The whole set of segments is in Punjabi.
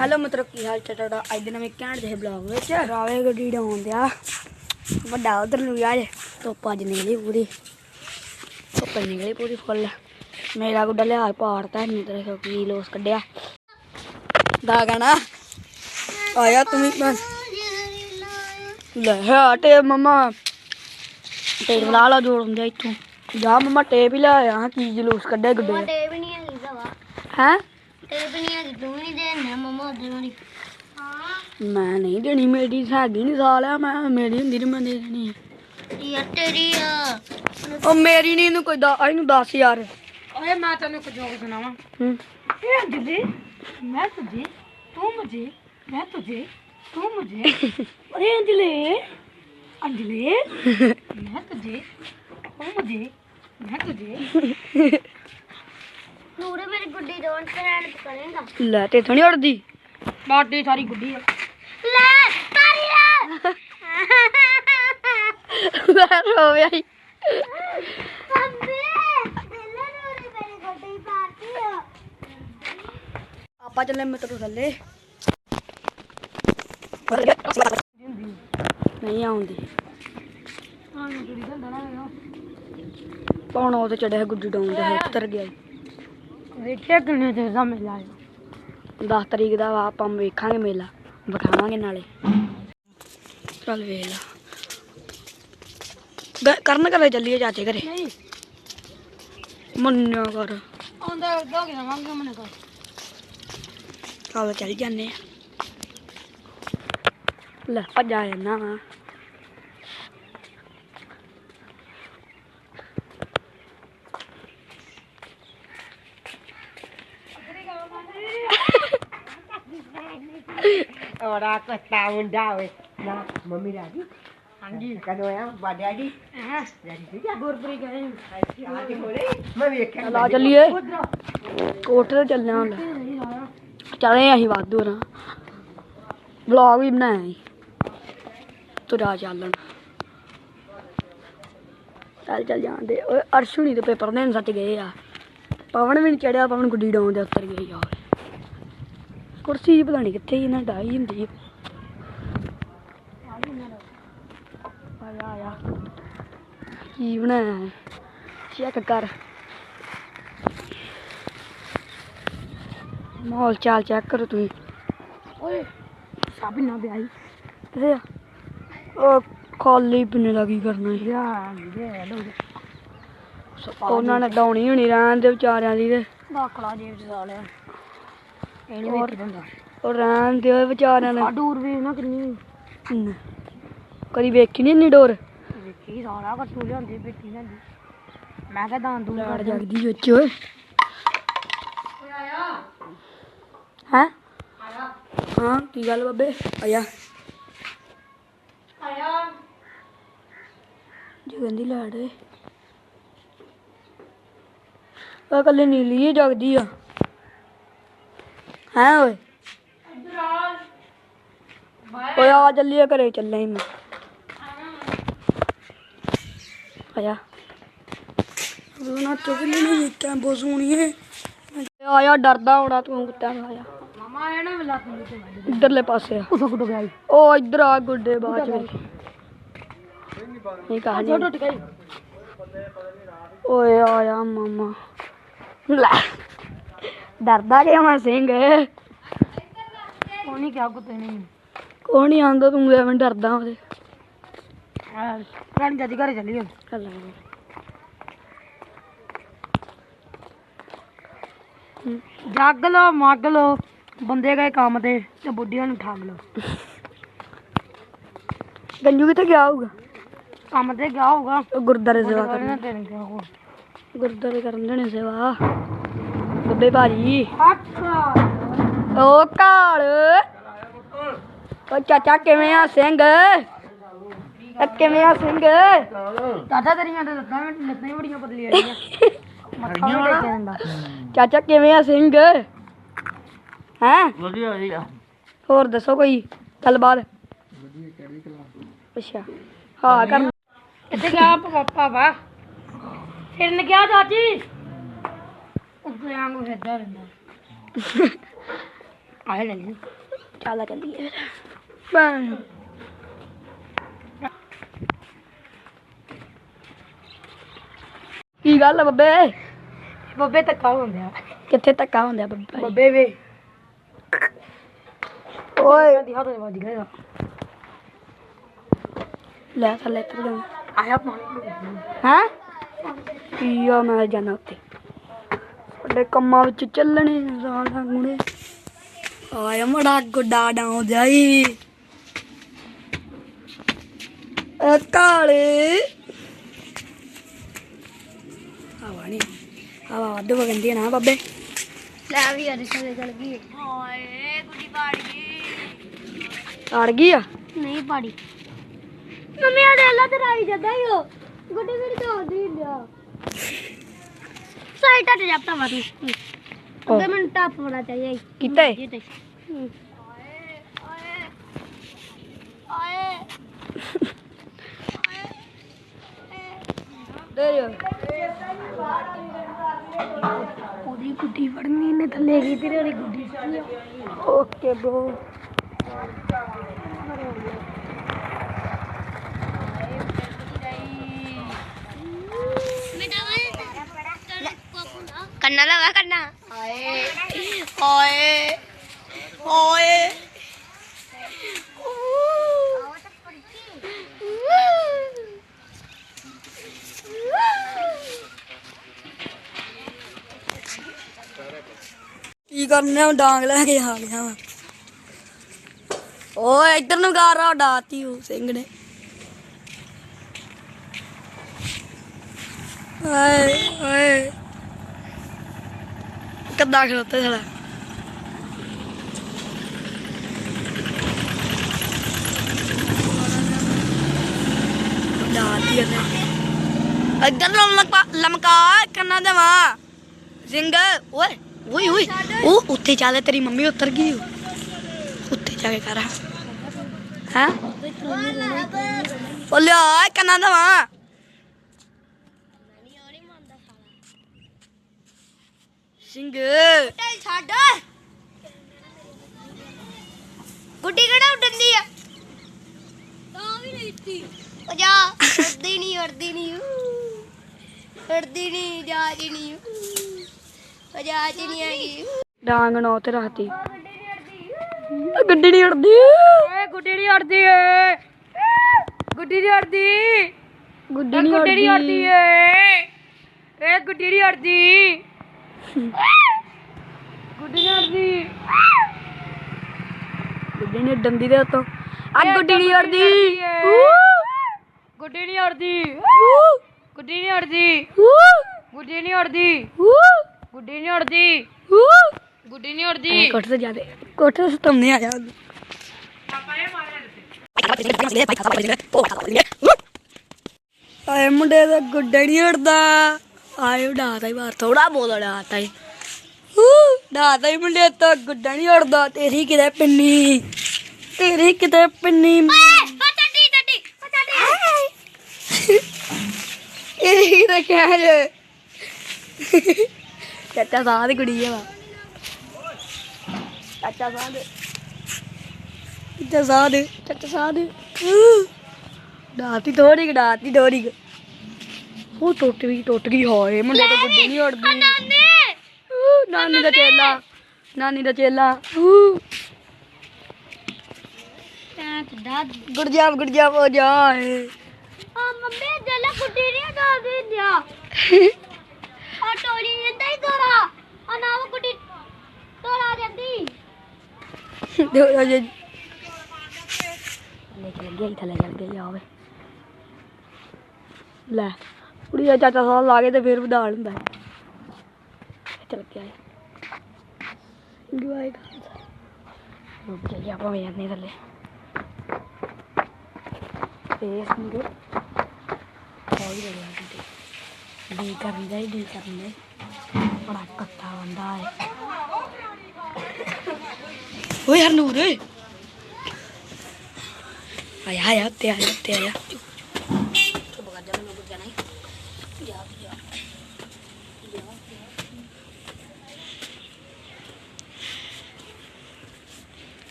ਹੈਲੋ ਮਿੱਤਰੋ ਕੀ ਹਾਲ ਚਾਲ ਤੁਹਾਡਾ? ਅੱਜ ਦੇ ਨਵੇਂ ਘੈਂਟ ਦੇ ਬਲੌਗ ਵਿੱਚ ਰਾਵੇ ਗੱਡੀ ਡਾਉਣ ਦਿਆ। ਵੱਡਾ ਉਧਰ ਨੂੰ ਜੇ ਧੁੱਪ ਅੱਜ ਨਿਕਲੀ ਪੂਰੀ। ਧੁੱਪ ਨਿਕਲੀ ਪੂਰੀ ਫੁੱਲ ਮੇਰਾ ਗੁੱਡਾ ਲਿਆ ਪਾੜਤਾ ਨਹੀਂ ਤੇਰੇ ਕੀ ਲੋਸ ਕੱਢਿਆ। ਦਾ ਗਾਣਾ ਆਇਆ ਤੂੰ ਵੀ ਬਸ। ਲੈ ਹਟੇ ਮਮਾ। ਟੇਪ ਲਾ ਲਾ ਜੋੜ ਹੁੰਦੇ ਇੱਥੋਂ। ਜਾ ਮਮਾ ਟੇਪ ਹੀ ਲੈ ਆਇਆ ਕੀ ਜਲੂਸ ਕੱਢਿਆ ਗੁੱਡੇ ਟੇਪ ਨਹੀਂ ਸਵਾ ਹੈ? ਨਹੀਂ ਨਹੀਂ ਨਹੀਂ ਮੈਂ ਨਹੀਂ ਦੇਣੀ ਮੇਰੀ ਹੈਗੀ ਨਹੀਂ ਸਾਲਿਆ ਮੈਂ ਮੇਰੀ ਹੁੰਦੀ ਤੇ ਮੈਂ ਦੇ ਦੇਣੀ। ਯਾਰ ਤੇਰੀ ਆ ਉਹ ਮੇਰੀ ਨਹੀਂ ਇਹਨੂੰ ਕੋਈ ਦਾ ਇਹਨੂੰ 10000 ਓਏ ਮੈਂ ਤੈਨੂੰ ਕੁਝ ਜੋਕ ਸੁਣਾਵਾਂ। ਹੂੰ। ਇਹ ਅੰਜਲੀ ਮੈਂ ਤੁਝੇ ਤੂੰ ਮੁਝੇ ਮੈਂ ਤੁਝੇ ਤੂੰ ਮੁਝੇ। ਓਏ ਅੰਜਲੀ ਅੰਜਲੀ ਮੈਂ ਤੁਝੇ ਤੂੰ ਮੁਝੇ ਮੈਂ ਤੁਝੇ। ਨੂਰੇ ਮੇਰੀ ਗੁੱਡੀ ਡੋਨ ਫਰੈਂਡ ਕਰੇਗਾ ਲੈ ਤੇ ਥਣੀ ਉੜਦੀ। ਬਾਡੀ ਸਾਰੀ ਗੁੱਡੀ ਆ। ਲੈ ਤਾਰੀ ਲੈ ਲੈ ਰੋ ਆ। ਆਪਾਂ ਚੱਲੇ ਮਿੱਤਰ ਥੱਲੇ। ਨਹੀਂ ਆਉਂਦੀ। ਦਣਾ ਪੌਣ ਉਹ ਤੇ ਚੜਿਆ ਗੁੱਡੀ ਡਾਉਣ ਦੇ ਉੱਤਰ ਗਿਆ। ਵੇਖਿਆ ਕਿੰਨੇ ਤੇ ਦਾ ਮੇਲਾ ਆ 10 ਤਰੀਕ ਦਾ ਵਾ ਆਪਾਂ ਵੇਖਾਂਗੇ ਮੇਲਾ ਵਿਖਾਵਾਂਗੇ ਨਾਲੇ। ਚੱਲ ਵੇਖ ਲਾ। ਗ- ਕਰਨ ਘਰੇ ਚੱਲੀਏ ਚਾਚੇ ਘਰੇ। ਨਹੀਂ। ਮੰਨਿਆ ਕਰ। ਆਉਂਦਾ ਉਦੋਂ ਕਿ ਜਾਵਾਂਗੇ ਮਨੇ ਕੋ ਚੱਲ ਚੱਲ ਜਾਂਦੇ ਆ। ਲੈ ਭੱਜਾ ਜਾਂਦਾ ਵਾ। ਔਰਾ ਕਸਤਾ ਮੁੰਡਾ ਹੋਵੇ ਨਾ ਮੰਮੀ ਰਾਜੀ ਹਾਂਜੀ ਕਦੋਂ ਆ ਬਾ ਡੈਡੀ ਹਾਂ ਡੈਡੀ ਠੀਕ ਆ ਗੁਰਪ੍ਰੀ ਗਏ ਆ ਕੇ ਹੋਰੇ ਮੈਂ ਵੇਖਿਆ ਚੱਲ ਆ ਚੱਲੀਏ ਕੋਠੇ ਤੇ ਚੱਲਣਾ ਹੁਣ ਚਲੇ ਅਸੀਂ ਵਾਧੂ ਰਾਂ ਵਲੌਗ ਵੀ ਬਣਾਇਆ ਸੀ ਤੁਰਾ ਚੱਲਣ ਚੱਲ ਚੱਲ ਜਾਂਦੇ ਓਏ ਅਰਸ਼ੂ ਨਹੀਂ ਤੇ ਪੇਪਰ ਦੇਣ ਸੱਚ ਗਏ ਆ ਪਵਨ ਵੀ ਨਹੀਂ ਚੜਿਆ ਪਵਨ ਗੁੱਡੀ ਡਾਉਣ ਦੇ ਉੱਤਰ ਗਈ ਯਾਰ ਕੁਰਸੀ ਜਿਹੀ ਪਤਾ ਨਹੀਂ ਕਿੱਥੇ ਇਹਨਾਂ ਡਾਈ ਹੁੰਦੀ ਆ ਆਇਆ ਕੀ ਬਣਾਇਆ ਚੈੱਕ ਕਰ। ਮਾਹੌਲ ਚਾਲ ਚੈੱਕ ਕਰੋ ਤੁਸੀਂ। ਓਏ ਸਾਬੀ ਨਾ ਬਿਆਈ ਆ? ਉਹ ਖਾਲੀ ਪਿੰਨੇ ਦਾ ਕੀ ਕਰਨਾ ਹੈ ਯਾ ਇਹ ਲੋ ਉਹਨਾਂ ਨੇ ਡਾਉਣੀ ਹੋਣੀ ਰਹਿਣ ਦੇ ਵਿਚਾਰਿਆਂ ਦੀ ਤੇ। ਬਾਕਲਾ ਜੇਬ ਚ ਸਾਲਿਆ ਰਹਿਣ ਦੇ ਵਿਚਾਰਿਆਂ ਨੇ। ਆ ਦੂਰ ਵੀ ਨਾ ਕਿੰਨੀ। ਹਮ। ਕਦੀ ਵੇਖੀ ਨਹੀਂ ਇੰਨੀ ਡੋਰ? ਵੇਖੀ ਸਾਲਾ ਕੱਟੂ ਲਿਆਂਦੀ ਬੇਟੀ ਲਿਆਂਦੀ। ਮੈਂ ਕਿਹਾ ਦਾਨ ਦੂਰ ਲਾੜ ਜਗਦੀ ਵਿੱਚ ਓਏ। ਹੈ? ਹਾਂ ਕੀ ਗੱਲ ਬੱਬੇ? ਆਇਆ। ਆਇਆ। ਜਗਨ ਦੀ ਲਾੜ ਏ। ਆ ਕੱਲੇ ਨੀਲੀ ਹੀ ਜਗਦੀ ਆ। ਹੈ ਓਏ? ਓਏ ਆ ਚੱਲੀਏ ਘਰੇ ਚੱਲੇ ਮੈਂ। ਆਇਆ ਰੋਣਾ ਚੁਗਲੀ ਨਹੀਂ ਜਿੱਤਾਂ ਬੋ ਸੋਣੀਏ ਆਇਆ ਡਰਦਾ ਹੋਣਾ ਤੂੰ ਕੁੱਤਿਆਂ ਨੂੰ ਆਇਆ ਮਾਮਾ ਆਇਆ ਨਾ ਮਿਲਾ ਤੂੰ ਇਧਰਲੇ ਪਾਸੇ ਆ। ਗਿਆ ਉਹ ਇੱਧਰ ਆ ਗੁੱਡੇ ਬਾਅਦ ਵਿੱਚ ਨਹੀਂ ਕਹਾਣੀ ਟੁੱਟ ਗਈ ਓਏ ਆਇਆ ਮਾਮਾ। ਲੈ। ਡਰਦਾ ਕਿ ਮੈਂ ਸਿੰਘ। ਨਹੀਂ ਕਿਹਾ ਕੁੱਤੇ ਨੇ ਕੋਈ ਨਹੀਂ ਆਂਦਾ ਤੂੰ ਐਵੇਂ ਡਰਦਾ ਉਹਦੇ। ਰਾਣੀ ਦਾਦੀ ਘਰੇ ਚੱਲੀ ਹੁਣ। ਚੱਲ ਜੱਗ ਲੋ ਮੱਗ ਲੋ ਬੰਦੇ ਗਏ ਕੰਮ ਤੇ ਤੇ ਬੁੱਢੀਆਂ ਨੂੰ ਠੱਗ ਲੋ ਗੰਜੂ ਕਿੱਥੇ ਗਿਆ ਹੋਊਗਾ? ਕੰਮ ਤੇ ਗਿਆ ਹੋਊਗਾ। ਉਹ ਗੁਰਦਾਰੇ ਸੇਵਾ ਕਰਨ। ਨਹੀਂ ਗੁਰਦਾਰੇ ਕਰਨ ਦੇਣੇ ਸੇਵਾ। ਬੱਬੇ ਭਾਜੀ। ਅੱਛਾ ਓ ਕਾਲ ਓ ਚਾਚਾ ਕਿਵੇਂ ਆ ਸਿੰਘ? ਆ ਕਿਵੇਂ ਆ ਸਿੰਘ? ਦਾਦਾ ਤੇਰੀਆਂ ਤੇ ਲੱਤਾਂ ਵੀ ਲੱਤਾਂ ਹੀ ਬੜੀਆਂ ਪਤਲੀਆਂ ਰਹੀਆਂ। ਚਾਚਾ ਕਿਵੇਂ ਆ ਸਿੰਘ? ਹੈਂ? ਵਧੀਆ ਵਧੀਆ। ਹੋਰ ਦੱਸੋ ਕੋਈ ਗੱਲਬਾਤ? ਅੱਛਾ। ਹਾਂ ਕਰ। ਕਿੱਥੇ ਗਿਆ ਪਾਪਾ। ਵਾ ਫਿਰਨ ਗਿਆ ਚਾਚੀ? ਫਿਰਦਾ ਰਹਿੰਦਾ। ਲੈ ਲਈ ਚੱਲ ਚੱਲੀਏ ਫਿਰ ਬਣ। ਕੀ ਗੱਲ ਆ ਬੱਬੇ? ਬੱਬੇ ਧੱਕਾ ਹੁੰਦਿਆ ਕਿੱਥੇ ਧੱਕਾ ਹੁੰਦਾ ਬੱਬੇ ਬੱਬੇ ਵੇ। ਓਏ। ਦੀ ਹੱਥ ਵੱਜ ਗਿਆ। ਲੈ ਥੱਲੇ ਜਾ ਆਇਆ ਪਾਣੀ ਹਾਂ? ਕੀ ਆ ਮੈਂ ਜਾਣਾ ਉੱਤੇ ਸਾਡੇ ਕੰਮਾਂ ਵਿੱਚ ਚੱਲਣੇ ਸਾਲਾ ਗੁਣੇ ਆਇਆ ਮੜਾ ਗੁੱਡਾ ਡਾਉ ਜਾਈ। ਐ ਕਾਲੇ। ਹਵਾ ਨਹੀਂ ਹਵਾ ਵੱਧ ਵਗੰਦੀ ਨਾ ਬੱਬੇ। ਲੈ ਵੀ ਅੱਜ ਸਵੇ ਚਲ ਗਈ ਹਾਏ ਗੁੱਡੀ ਪਾੜ ਗਈ। ਅੜ ਗਈ ਆ? ਨਹੀਂ ਪਾੜੀ ਮੰਮੀ ਆ ਰੇਲਾ ਤੇ ਰਾਈ ਜਦਾ ਹੀ ਉਹ। ਗੁੱਡੀ ਮੇਰੀ ਤਾਂ ਆਉਂਦੀ ਲਿਆ ਸਾਈਡ ਟੱਟ ਜਾਪਤਾ ਮਾਰੀ। ਅੱਗੇ ਮੈਨੂੰ ਟੱਪ ਬੜਾ ਚਾਹੀਏ ਕੀਤਾ ਏ? ਤੇ। ਆਏ ਦੇ ਉਹਦੀ ਗੁੱਡੀ ਫੜਨੀ ਇਹਨੇ ਥੱਲੇ ਗਈ ਤੇਰੇ ਉਹਦੀ ਗੁੱਡੀ ਓਕੇ ਬ్రో ਕੰਨਾ ਲਗਾ ਕੰਨਾ ਹਾਏ ਹਾਏ ਹਾਏ। ਕੀ ਕਰਨਾ ਡਾਂਗ ਲੈ ਕੇ ਆ ਗਿਆ ਵਾ। ਓਏ ਇੱਧਰ ਨੂੰ ਗਾਰਾ ਡਾਤੀ ਉਹ ਸਿੰਘ ਨੇ। ਹਾਏ ਹਾਏ। ਕਿੱਦਾਂ ਖਲੋਤੇ ਸਾਲਾ ਡਾਤੀ ਉਹਨੇ। ਇੱਧਰ ਨੂੰ ਲਮਕਾ ਲਮਕਾ ਕੰਨਾਂ ਦੇ ਮਾਂ ਸਿੰਘ ਓਏ ਓਏ ਓਏ। ਉਹ ਉੱਥੇ ਚੱਲ ਤੇਰੀ ਮੰਮੀ ਉਤਰ ਗਈ। ਓ। ਉੱਥੇ ਜਾ ਕੇ ਸਿੰਘ ਛੱਡ ਗੁੱਡੀ ਕਿਹੜਾ ਉੱਡਦੀ ਆ ਤਾਂ ਵੀ ਨਹੀਂ ਦਿੱਤੀ ਉਹ ਜਾ ਉੱਡਦੀ ਨਹੀਂ ਉੱਡਦੀ ਨਹੀਂ ਉੱਡਦੀ ਨਹੀਂ ਜਾ ਜੀ ਨਹੀਂ ਉਹ ਜਾ ਜੀ ਨਹੀਂ ਆਗੀ ਡਾਂਗ ਨੋ ਤੇ ਰੱਖਤੀ ਗੱਡੀ ਨਹੀਂ ਉੜਦੀ ਏ ਗੁੱਡੀ ਨਹੀਂ ਉੱਡਦੀ ਏ ਗੁੱਡੀ ਨਹੀਂ ਉੱਡਦੀ ਗੁੱਡੀ ਨਹੀਂ ਉੱਡਦੀ ਏ ਏ ਗੁੱਡੀ ਨਹੀਂ ਉੱਡਦੀ ਗੁੱਡੀ ਉੱਡਦੀ ਗੁੱਡੀ ਦੇ ਉੱਤੋਂ। ਆ ਗੁੱਡੀ ਨਹੀਂ ਉੜਦੀ ਗੁੱਡੀ ਨਹੀਂ ਉੱਡਦੀ ਗੁੱਡੀ ਨਹੀਂ ਉੱਡਦੀ ਗੁੱਡੀ ਨਹੀਂ ਉੱਡਦੀ ਗੁੱਡੀ ਨਹੀਂ ਉੱਡਦੀ ਗੁੱਡੀ ਨਹੀਂ ਉੱਡਦੀ ਕੋਠੇ ਤੇ ਜਾ ਦੇ ਕੋਠੇ ਤੇ ਸਤਮਨੇ ਆ ਜਾ ਆਏ ਮੁੰਡੇ ਦਾ ਗੁੱਡਾ ਨਹੀਂ ਉੜਦਾ ਆਏ ਉਡਾਤਾ ਹੀ ਬਾਹਰ ਥੋੜਾ ਬਹੁਤ ਉਡਾਤਾ ਹੀ ਉਡਾਤਾ ਹੀ ਮੁੰਡੇ ਤਾਂ ਗੁੱਡਾ ਨਹੀਂ ਉੜਦਾ ਤੇਰੀ ਕਿਤੇ ਪਿੰਨੀ ਤੇਰੀ ਕਿਤੇ ਪਿੰਨੀ ਟੱਟੀ ਟੱਟੀ ਟੱਟੀ ਇਹ ਕਿਤੇ ਕਹਿ ਜੇ ਚਾਚਾ ਸਾਹ ਦੀ ਕੁੜੀ ਹੈ ਵਾ ਚਾਚਾ ਸਾਹ ਦੇ ਚਾਚਾ ਸਾਹ ਦੇ ਚਾਚਾ ਸਾਹ ਦੇ ਡਾਤੀ ਥੋੜੀ ਡਾਤੀ ਥੋੜੀ ਉਹ ਟੁੱਟ ਗਈ ਟੁੱਟ ਗਈ ਹੋਏ ਮੁੰਡੇ ਤੋਂ ਗੁੱਡੀ ਨਹੀਂ ਉੜਦੀ। ਨਾਨੇ! ਦਾ ਚੇਲਾ ਨਾਨੀ! ਦਾ ਚੇਲਾ ਊ, ਤਾਂ ਦਾ ਗੁੜ ਜਾਬ ਗੁੜ ਜਾਬ ਹੋ ਜਾਏ ਆ ਮੰਮੀ ਜਲਾ ਗੁੱਡੀ ਨਹੀਂ ਡਾ ਦੇ ਦਿਆ ਆ ਟੋਲੀ ਇੰਦਾ ਹੀ ਤੋਰਾ। ਆ ਨਾ ਉਹ ਗੁੱਡੀ ਤੋਰਾ ਜਾਂਦੀ ਦੋ ਜੇ ਲੈ ਕੇ ਗਿਆ ਥੱਲੇ ਚੱਲ ਗਿਆ ਆਵੇ ਲੈ। ਕੁੜੀ ਦਾ ਚਾਚਾ ਸਾਹ ਲਾ ਕੇ ਤੇ ਫਿਰ ਵਧਾ ਲੈਂਦਾ ਹੈ। ਚਲ ਗਿਆ ਗਵਾਏ ਖਾਂਦਾ ਰੁਕ ਜਾ ਆਪਾਂ ਜਾਂਦੇ ਹਾਂ ਥੱਲੇ। ਤੇ ਸੰਗੇ ਕੋਈ ਦੇ। ਗਿਆ ਡੀ ਕਰਨ ਜਾਈ ਡੀ ਕਰਨ ਬੜਾ ਕੱਟਾ ਬੰਦਾ ਹੈ। ਓਏ ਹਰਨੂਰ ਆਇਆ ਆਇਆ ਉੱਤੇ ਆਇਆ ਉੱਤੇ ਆਇਆ ਚੁੱਪ ਕਰ ਜਾ ਮੈਨੂੰ ਕੁਝ ਜਾਣਾ ਹੀ ਜਾ ਜਾ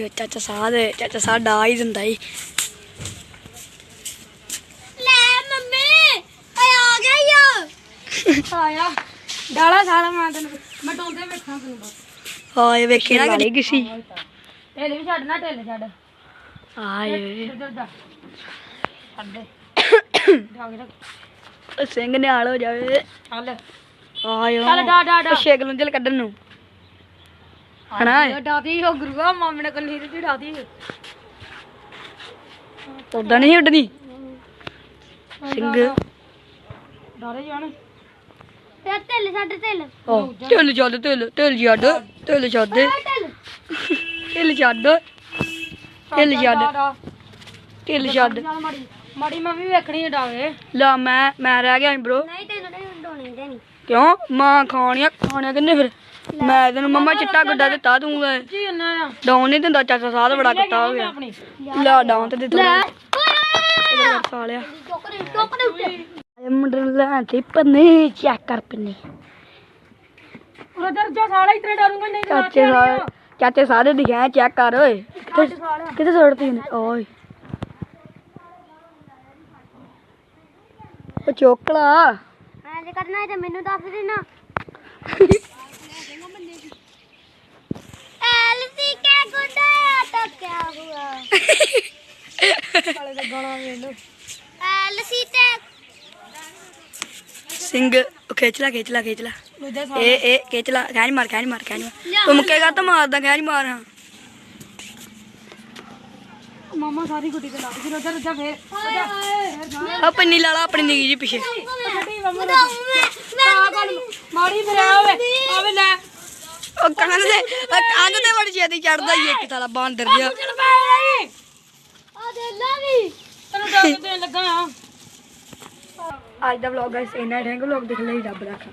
ਹਾਏ ਚਾਚਾ ਸਾਹ ਦੇ ਚਾਚਾ ਸਾਹ ਡਾ ਹੀ ਦਿੰਦਾ ਈ। ਲੈ ਮੰਮੀ ਆ ਗਿਆ ਯਾ ਆਇਆ। ਡਾਲਾ ਸਾਰਾ ਮੈਂ ਤੈਨੂੰ ਮੈਂ ਟੋਂਦੇ ਵੇਖਾਂ ਤੈਨੂੰ ਬਸ। ਹਾਏ ਵੇਖੀ ਨਾ ਕਰੀ ਕਿਸੀ। ਢੇਲੇ ਵੀ ਛੱਡ ਨਾ ਢੇਲੇ ਛੱਡ। ਹਾਏ ਛੱਡ ਦੇ ਸਿੰਘ ਨਿਹਾਲ ਹੋ ਜਾਵੇ। ਚੱਲ। ਹਾਏ ਚੱਲ ਡਾ ਡਾ ਡਾ। ਛੇਕ ਨੂੰ ਜਲ ਕੱਢਣ ਨੂੰ। ਹਨਾ? ਇਹ ਡਾਦੀ ਹੋ ਗੁਰੂਆ ਮਾਮੇ ਨੇ ਕੰਨੀ ਦੀ ਡਾਦੀ ਉਦਾਂ ਨਹੀਂ ਉੱਡਣੀ ਸਿੰਘ। ਡਾਰੇ ਜਾਣ ਤੇ ਢੇਲੇ ਛੱਡ ਢੇਲੇ। ਉਹ ਢਿੱਲ ਛੱਡ ਛੱਡ ਢਿੱਲ ਛੱਡ। ਢਿੱਲ। ਛੱਡ। ਢਿੱਲ ਛੱਡ। ਢਿੱਲ ਛੱਡ। ਚੱਲ ਮਾੜੀ ਮੈਂ ਵੀ ਵੇਖਣੀ ਹੈ ਡਾਵੇ ਲਾ ਮੈਂ ਮੈਂ ਰਹਿ ਗਿਆ ਬ్రో ਨਹੀਂ ਤੈਨੂੰ ਨਹੀਂ ਡੋਣੀ ਦੇਣੀ ਕਿਉਂ? ਮਾਂ ਖਾਣੀਆਂ ਖਾਣੀਆਂ ਕਿੰਨੇ ਫਿਰ? ਮੈਂ ਤੈਨੂੰ ਮੰਮਾ ਚਿੱਟਾ ਗੁੱਡਾ ਦਿੱਤਾ ਤੂੰ ਜੀ ਇੰਨਾ ਆ? ਡਾਉਨ ਨਹੀਂ ਦਿੰਦਾ ਚਾਚਾ ਸਾਹ ਤਾਂ ਬੜਾ ਕੁੱਤਾ ਹੋ ਗਿਆ। ਆਪਣੀ। ਲਾ ਡਾਉਨ ਤੇ ਦਿੱਤਾ ਲੈ। ਸਾਲਿਆ ਟੋਕਰੇ ਟੋਕਰੇ ਉੱਤੇ। ਮੁੰਡੇ ਲੈ ਤੇ ਪੰਨੇ ਚੈੱਕ ਕਰ ਪੰਨੇ। ਉਹ ਦਰਜਾ ਸਾਲਾ ਇਤਨਾ ਡਰੂੰਗਾ ਨਹੀਂ ਚਾਚੇ ਸਾਰੇ ਚਾਚੇ ਸਾਰੇ ਦਿਖਾਏ ਚੈੱਕ ਕਰ ਓਏ। ਕਿੱਥੇ ਕਿੱਥੇ ਸੁੱਟਦੀ ਨੇ ਓਏ। ਉਹ ਚੋਕਲਾ ਹਾਂ ਜੇ ਕਰਨਾ ਹੈ ਤਾਂ ਮੈਨੂੰ ਦੱਸ ਦੇਣਾ। ਐਲਸੀ ਕੇ ਗੁੱਡਾ ਤਾਂ ਕੀ ਹੁਆ ਸਾਲੇ ਦਾ ਗਾਣਾ ਵੇਖ ਲੋ ਐਲਸੀ ਤੇ ਸਿੰਘ ਉਹ ਖਿੱਚ ਲੈ ਖਿੱਚ ਲੈ ਖਿੱਚ ਲੈ। ਲੁੱਦੇ ਇਹ ਇਹ ਖਿੱਚ ਲੈ ਖੈਨ ਮਾਰ ਖੈਨ ਮਾਰ ਖੈਨ ਮਾਰ। ਤੂੰ ਮੁੱਕੇਗਾ ਤਾਂ ਮਾਰਦਾ ਖੈਨ ਮਾਰ। ਹਾਂ ਮਾਮਾ ਸਾਰੀ ਗੁੱਡੀ ਤੇ ਲੱਗ ਗਈ ਉਧਰ ਉੱਧਰ ਫੇਰ। ਆ ਪੰਨੀ ਲਾ ਲਾ ਆਪਣੀ ਨਿੱਕੀ ਜੀ ਪਿੱਛੇ। ਛੱਡੀ ਮਾਮਾ ਮਾੜੀ ਫਿਰ ਆਵੇ। ਆਵੇ ਲੈ। ਉਹ ਕੰਨ ਦੇ ਉਹ ਕੰਨ ਤੇ ਬੜੀ ਛੇਤੀ ਚੜਦਾ ਹੀ ਇੱਕ ਸਾਲਾ ਬਾਂਦਰ ਜਿਹਾ। ਆ ਦੇ ਲਾ ਵੀ। ਤੈਨੂੰ ਦੱਸ ਦੇਣ ਲੱਗਾ। ਅੱਜ ਦਾ ਵਲੌਗ ਗਾਇਸ ਇੰਨਾ ਥੈਂਕ ਵਲੌਗ ਦੇਖ ਲਈ ਰੱਬ ਰੱਖਾ